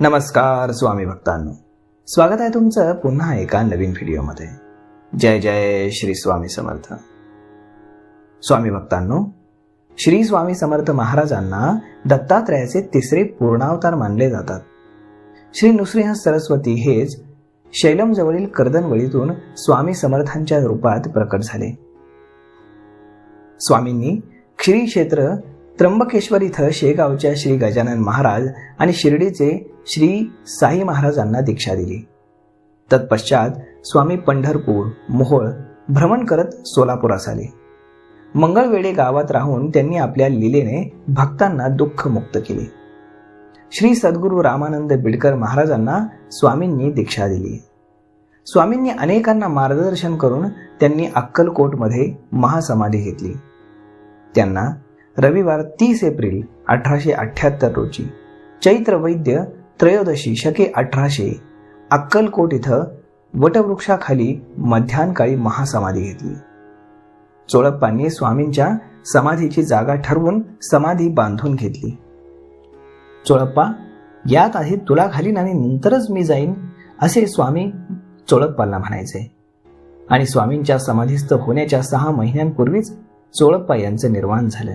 नमस्कार स्वामी भक्तांनो. स्वागत आहे तुमचं पुन्हा एका नवीन व्हिडिओमध्ये. जय जय श्री स्वामी समर्थ. स्वामी भक्तांनो श्री स्वामी समर्थ महाराजांना दत्तात्रयाचे तिसरे पूर्णावतार मानले जातात. श्री नृसिंह सरस्वती हेच शैलमजवळील कर्दनवळीतून स्वामी समर्थांच्या रूपात प्रकट झाले. स्वामींनी श्री क्षेत्र त्र्यंबकेश्वर इथं शेगावच्या श्री गजानन महाराज आणि शिर्डीचे श्री साई महाराजांना दीक्षा दिली. तत्पश्चात स्वामी पंढरपूर मोहोळ भ्रमण करत सोलापुरास आले. मंगळवेळे गावात राहून त्यांनी आपल्या लीलेने भक्तांना दुःख मुक्त केले. श्री सद्गुरू रामानंद बिडकर महाराजांना स्वामींनी दीक्षा दिली. स्वामींनी अनेकांना मार्गदर्शन करून त्यांनी अक्कलकोटमध्ये महासमाधी घेतली. त्यांना रविवार तीस एप्रिल अठराशे अठ्याहत्तर रोजी. चैत्र वैद्य त्रयोदशी शके अठराशे अक्कलकोट इथं वटवृक्षाखाली मध्यानकाळी महासमाधी घेतली. चोळप्पांनी स्वामींच्या समाधीची जागा ठरवून समाधी बांधून घेतली. चोळप्पा यात आधी तुला घालीन आणि नंतरच मी जाईन असे स्वामी चोळप्पांना म्हणायचे. आणि स्वामींच्या समाधीस्थ होण्याच्या सहा महिन्यांपूर्वीच चोळप्पा यांचं निर्माण झालं.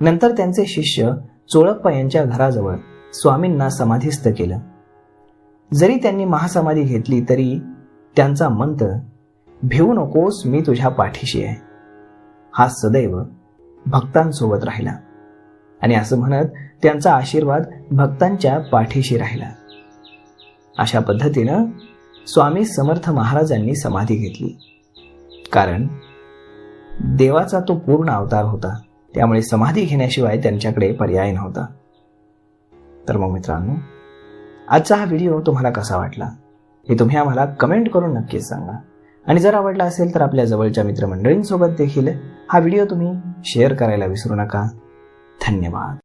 नंतर त्यांचे शिष्य चोळप्पा यांच्या घराजवळ स्वामींना समाधीस्थ केलं. जरी त्यांनी महासमाधी घेतली तरी त्यांचा मंत्र भिवू नकोस मी तुझ्या पाठीशी आहे. हा सदैव भक्तांसोबत राहिला. आणि असं म्हणत त्यांचा आशीर्वाद भक्तांच्या पाठीशी राहिला. अशा पद्धतीनं स्वामी समर्थ महाराजांनी समाधी घेतली. कारण देवाचा तो पूर्ण अवतार होता. त्यामुळे समाधी घेण्याशिवाय त्यांच्याकडे पर्याय नव्हता. तर मग मित्रांनो आजचा हा व्हिडिओ तुम्हाला कसा वाटला? हे तुम्ही आम्हाला कमेंट करून नक्कीच सांगा. आणि जर आवडला असेल तर आपल्या जवळच्या मित्रमंडळींसोबत देखील हा व्हिडिओ तुम्ही शेअर करायला विसरू नका. धन्यवाद.